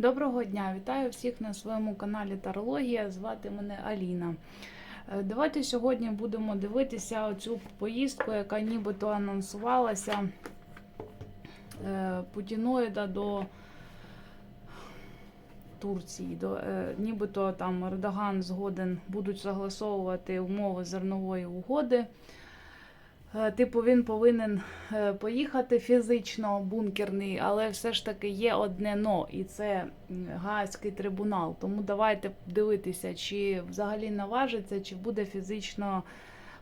Доброго дня! Вітаю всіх на своєму каналі Тарологія. Звати мене Аліна. Е, Давайте сьогодні будемо дивитися оцю поїздку, яка нібито анонсувалася е, Путіноїда до Турції. До, е, нібито там Ердоган згоден будуть согласовувати умови зернової угоди. Е, Типу, він повинен е, поїхати фізично бункерний, але все ж таки є одне но, і це Гаазький трибунал. Тому давайте дивитися, чи взагалі наважиться, чи буде фізично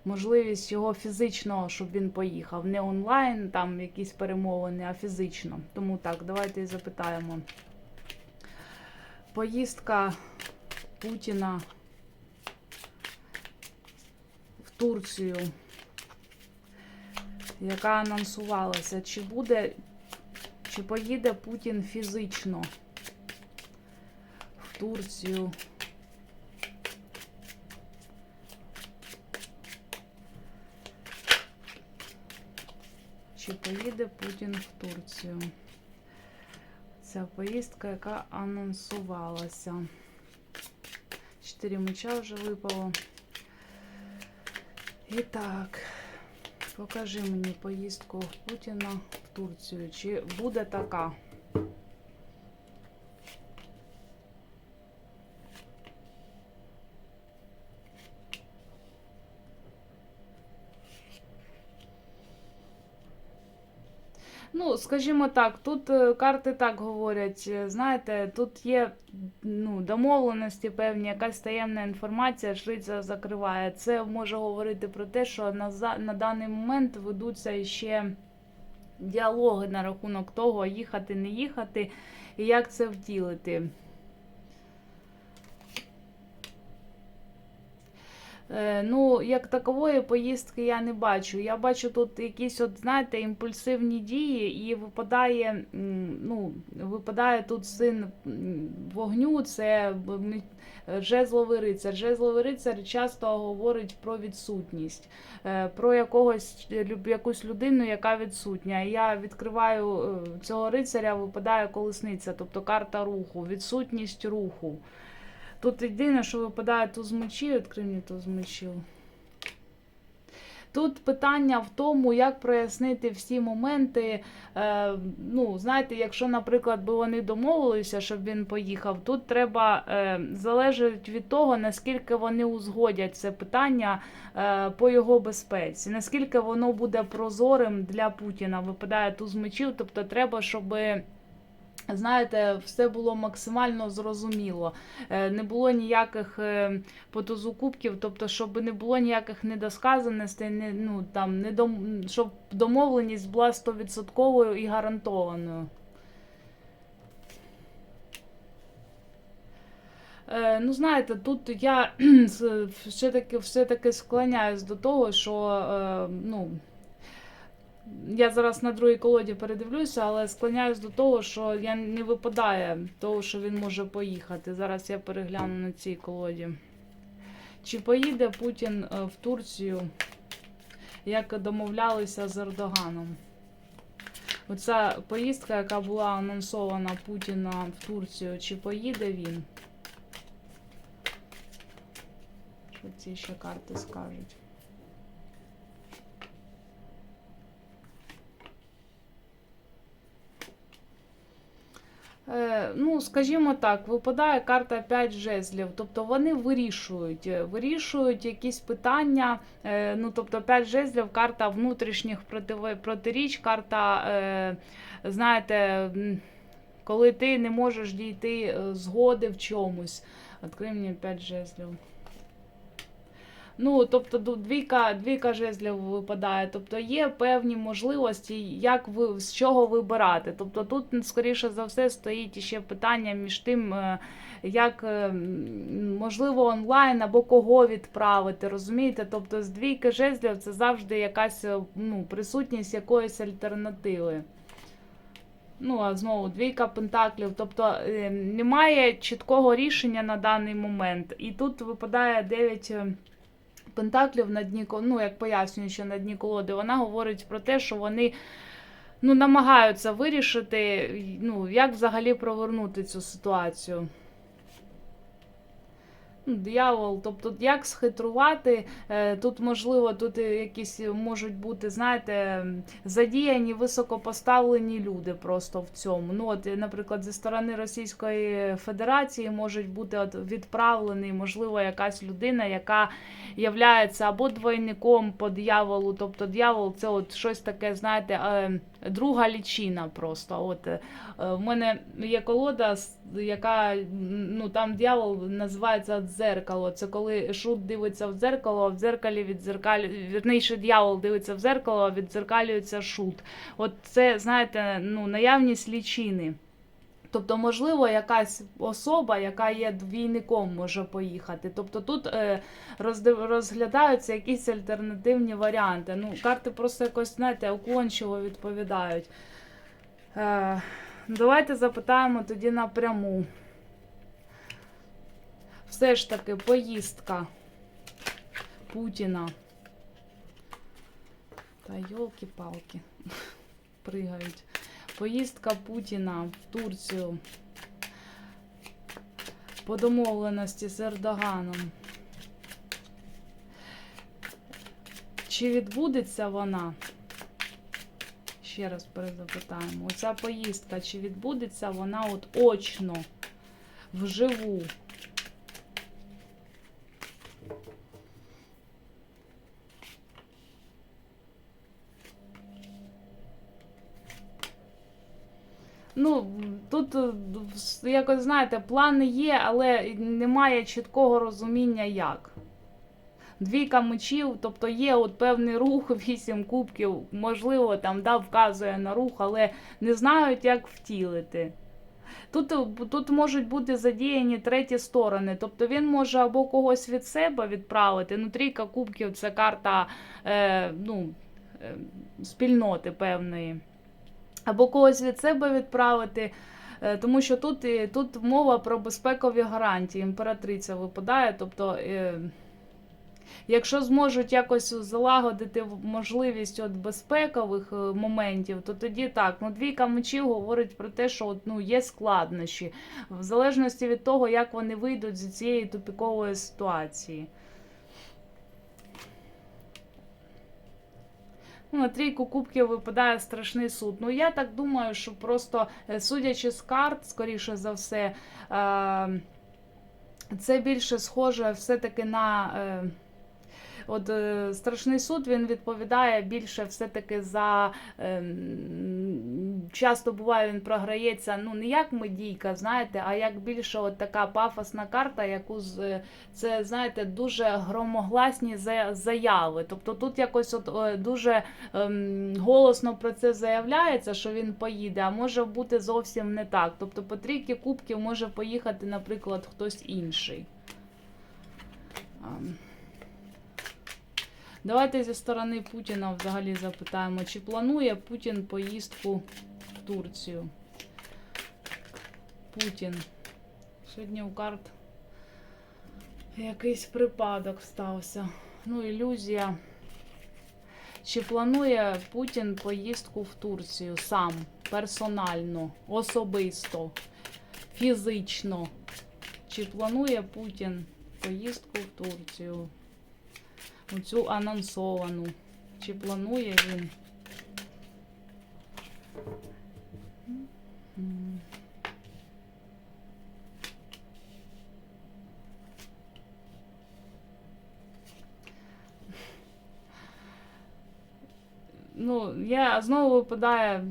можливість його фізично, щоб він поїхав. Не онлайн, там якісь перемовини, а фізично. Тому так, давайте і запитаємо. Поїздка Путіна в Турцію яка анонсувалася, чи буде, чи поїде Путін фізично в Турцію. Чи поїде Путін в Турцію? Ця поїздка, яка анонсувалася. Чотири меча вже випало. І так. Покажи мені поїздку Путіна в Турцію. Чи буде така? Ну, скажімо так, тут е, карти так говорять. е, Знаєте, тут є ну, домовленості певні, якась таємна інформація, жриця закриває. Це може говорити про те, що на, на даний момент ведуться ще діалоги на рахунок того, їхати, не їхати, і як це втілити. Ну, як такової поїздки я не бачу. Я бачу тут якісь, от, знаєте, імпульсивні дії, і випадає, ну, випадає тут син вогню, це жезловий рицар. Жезловий рицар часто говорить про відсутність, е, про якогось якусь людину, яка відсутня. Я відкриваю е, цього рицаря, випадає колесниця, тобто карта руху, відсутність руху. Тут єдине, що випадає туз мечів, відкрий мені туз мечів. Тут питання в тому, як прояснити всі моменти. Е, ну, знаєте, якщо, наприклад, би вони домовилися, щоб він поїхав, тут треба е, залежить від того, наскільки вони узгодять це питання е, по його безпеці, наскільки воно буде прозорим для Путіна. Випадає туз мечів, тобто треба, щоби. Знаєте, все було максимально зрозуміло. Е, Не було ніяких е, по тузу кубків, тобто, щоб не було ніяких недосказаностей, не, ну, там, не дом, щоб домовленість була стовідсотковою і гарантованою. Е, Ну, знаєте, тут я все-таки все-таки склоняюсь до того, що ну, я зараз на другій колоді передивлюся, але склоняюсь до того, що я не випадає того, що він може поїхати. Зараз я перегляну на цій колоді. Чи поїде Путін е, в Турцію, як домовлялися з Ердоганом? Оця поїздка, яка була анонсована Путіна в Турцію, чи поїде він? Що ці ще карти скажуть? Е, Ну, скажімо так, випадає карта 5 жезлів, тобто вони вирішують, е, вирішують якісь питання. е, Ну, тобто 5 жезлів, карта внутрішніх протиріч, карта, е, знаєте, коли ти не можеш дійти згоди в чомусь. Відкрий мені 5 жезлів. Ну, тобто двійка, двійка жезлів випадає. Тобто є певні можливості, як ви з чого вибирати. Тобто тут, скоріше за все, стоїть ще питання між тим, е, як е, можливо онлайн або кого відправити. Розумієте? Тобто з двійки жезлів це завжди якась е, ну, присутність якоїсь альтернативи. Ну, а знову двійка пентаклів. Тобто немає чіткого рішення на даний момент. І тут випадає 9 Пентаклів на дні, ну, як пояснюю, що на дні колоди, вона говорить про те, що вони ну, намагаються вирішити, ну, як взагалі провернути цю ситуацію. Диявол, тобто як схитрувати, е, тут можливо, тут якісь можуть бути, знаєте, задіяні високопоставлені люди просто в цьому. Ну, от, е, наприклад, зі сторони Російської Федерації можуть бути от відправлений, можливо, якась людина, яка являється або двойником по дияволу. Тобто диявол це от щось таке, знаєте, е, друга лічина просто. От е, в мене є колода, яка ну там дьявол називається дзеркало. Це коли шут дивиться в дзеркало, а в дзеркалі відзеркалю... вірніше, дьявол дивиться в дзеркало, а відзеркалюється шут. От це, знаєте, ну, наявність лічини. Тобто, можливо, якась особа, яка є двійником, може поїхати. Тобто тут е, розглядаються якісь альтернативні варіанти. Ну, карти просто якось, знаєте, уклончиво відповідають. Е, давайте запитаємо тоді напряму. Все ж таки, поїздка Путіна. Та йолки-палки. Пригають. Поїздка Путіна в Турцію по домовленості з Ердоганом. Чи відбудеться вона? Ще раз перезапитаємо. Оця поїздка, чи відбудеться вона от очно, вживу? Ну, тут е, якось знаєте, плани є, але немає чіткого розуміння як. Двійка мечів, тобто є от певний рух, вісім кубків, можливо, там да, вказує на рух, але не знають, як втілити. Тут, е, тут можуть бути задіяні треті сторони. Тобто він може або когось від себе відправити. Ну, трійка кубків це карта е, ну, е, спільноти певної. Або когось від себе відправити. Е, Тому що тут, тут мова про безпекові гарантії. Імператриця випадає. Тобто, е, якщо зможуть якось залагодити можливість от безпекових е, моментів, то тоді так. Ну, двійка мечів говорить про те, що от, ну, є складнощі, в залежності від того, як вони вийдуть з цієї тупікової ситуації. Ну, на трійку кубків випадає страшний суд. Ну, я так думаю, що просто, е, судячи з карт, скоріше за все, е, це більше схоже все-таки на. Е, От е, страшний суд він відповідає більше все-таки за ем, часто буває, він програється ну не як медійка, знаєте, а як більше от така пафосна карта, яку з це знаєте дуже громогласні заяви. Тобто тут якось от е, дуже ем, голосно про це заявляється, що він поїде, а може бути зовсім не так. Тобто по трійки кубків може поїхати, наприклад, хтось інший. Ем. Давайте зі сторони Путіна взагалі запитаємо, чи планує Путін поїздку в Турцію? Путін. Сьогодні у карт якийсь припадок стався. Ну, ілюзія. Чи планує Путін поїздку в Турцію сам, персонально, особисто, фізично? Чи планує Путін поїздку в Турцію? Оцю анонсовану. Чи планує він? Ну, я знову випадає.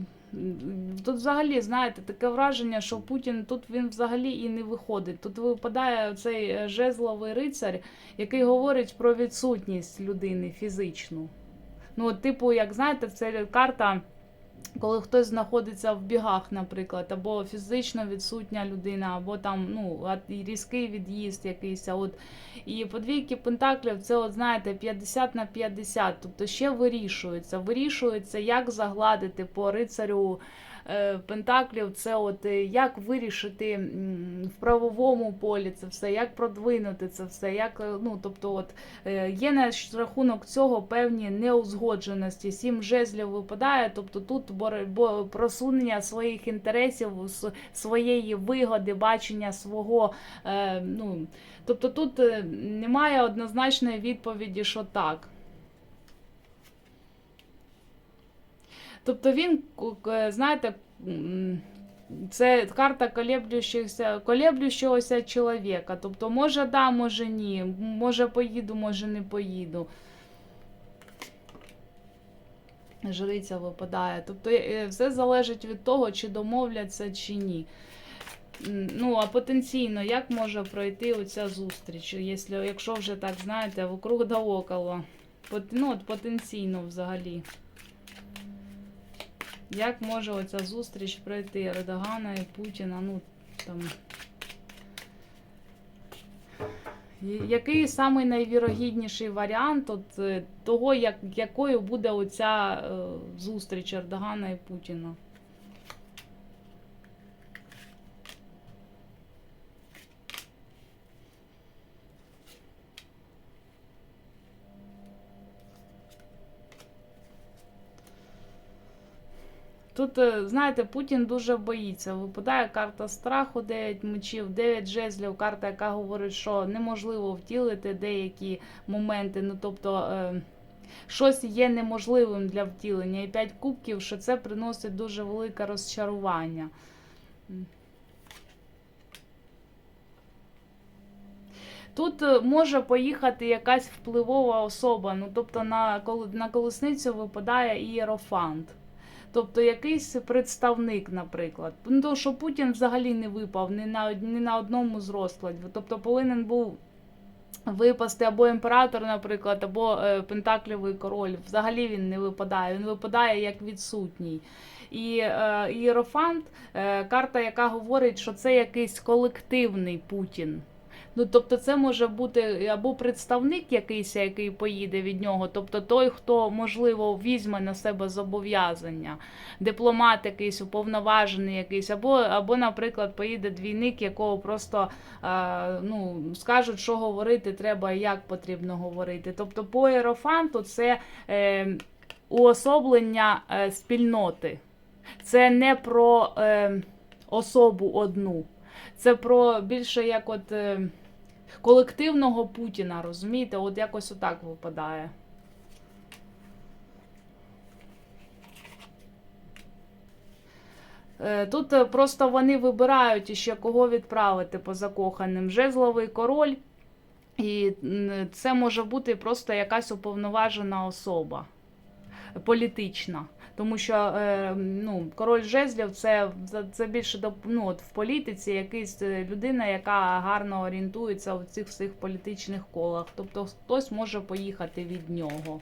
Тут взагалі, знаєте, таке враження, що Путін тут він взагалі і не виходить. Тут випадає цей е, жезловий рицар, який говорить про відсутність людини фізичну. Ну, от, типу, як знаєте, це карта, коли хтось знаходиться в бігах, наприклад, або фізично відсутня людина, або там ну, різкий від'їзд якийсь. От. І подвійки пентаклів це, от, знаєте, 50 на 50, тобто ще вирішується. Вирішується, як загладити по рицарю пентаклів це от е, як вирішити в правовому полі це все, як продвинути це все, як е, ну тобто, от е, є на рахунок цього певні неузгодженості. Сім жезлів випадає, тобто тут бо- просунення своїх інтересів, своєї вигоди, бачення свого. Е, ну, тобто тут е, немає однозначної відповіді, що так. Тобто він, к- знаєте, це карта колеблющогося чоловіка. Тобто, може да, може ні, може поїду, може не поїду. Жриця випадає. Тобто е, все залежить від того, чи домовляться, чи ні. Ну, а потенційно, як може пройти оця зустріч, якщо, вже так, знаєте, вокруг да около. Ну, от потенційно взагалі. Як може оця зустріч пройти Ердогана і Путіна? Ну, там. Який самий найвірогідніший варіант от, е, того, як, якою буде оця е, зустріч Ердогана і Путіна? Тут, е, знаєте, Путін дуже боїться. Випадає карта страху, 9 мечів, 9 жезлів, карта, яка говорить, що неможливо втілити деякі моменти. Ну, тобто, е, щось є неможливим для втілення. І 5 кубків, що це приносить дуже велике розчарування. Тут е, може поїхати якась впливова особа. Ну, тобто на, на колесницю випадає ієрофант. Тобто якийсь представник, наприклад. Ну, то, що Путін взагалі не випав ні на, ні на одному з розкладів. Тобто повинен був випасти або імператор, наприклад, або е, Пентаклівий король. Взагалі він не випадає. Він випадає як відсутній. І е, Ієрофант, е, карта, яка говорить, що це якийсь колективний Путін. Ну, тобто, це може бути або представник якийсь, який поїде від нього, тобто той, хто, можливо, візьме на себе зобов'язання, дипломат якийсь, уповноважений якийсь, або, або наприклад, поїде двійник, якого просто ну, скажуть, що говорити треба і як потрібно говорити. Тобто, по Єрофанту це е, уособлення е, спільноти. Це не про е, особу одну. Це про більше як от е, колективного Путіна, розумієте? От якось отак випадає. Е, Тут е, просто вони вибирають ще кого відправити по закоханим. Жезловий король, і це може бути просто якась уповноважена особа політична. Тому що е, ну, король жезлів це, це більше ну, от в політиці якийсь е, людина, яка гарно орієнтується в цих всіх політичних колах. Тобто хтось може поїхати від нього.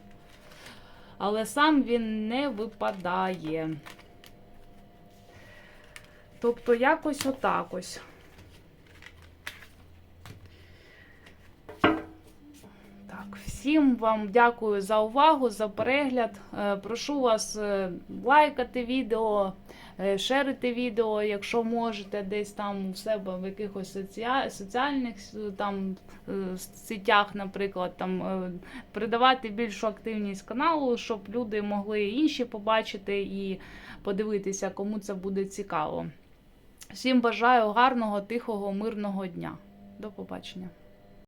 Але сам він не випадає. Тобто якось отак ось. Так, всім вам дякую за увагу, за перегляд. Е, Прошу вас е, лайкати відео, е, шерити відео, якщо можете, десь там у себе в якихось соціа- соціальних там сетях, наприклад, там придавати більшу активність каналу, щоб люди могли інші побачити і подивитися, кому це буде цікаво. Всім бажаю гарного, тихого, мирного дня. До побачення.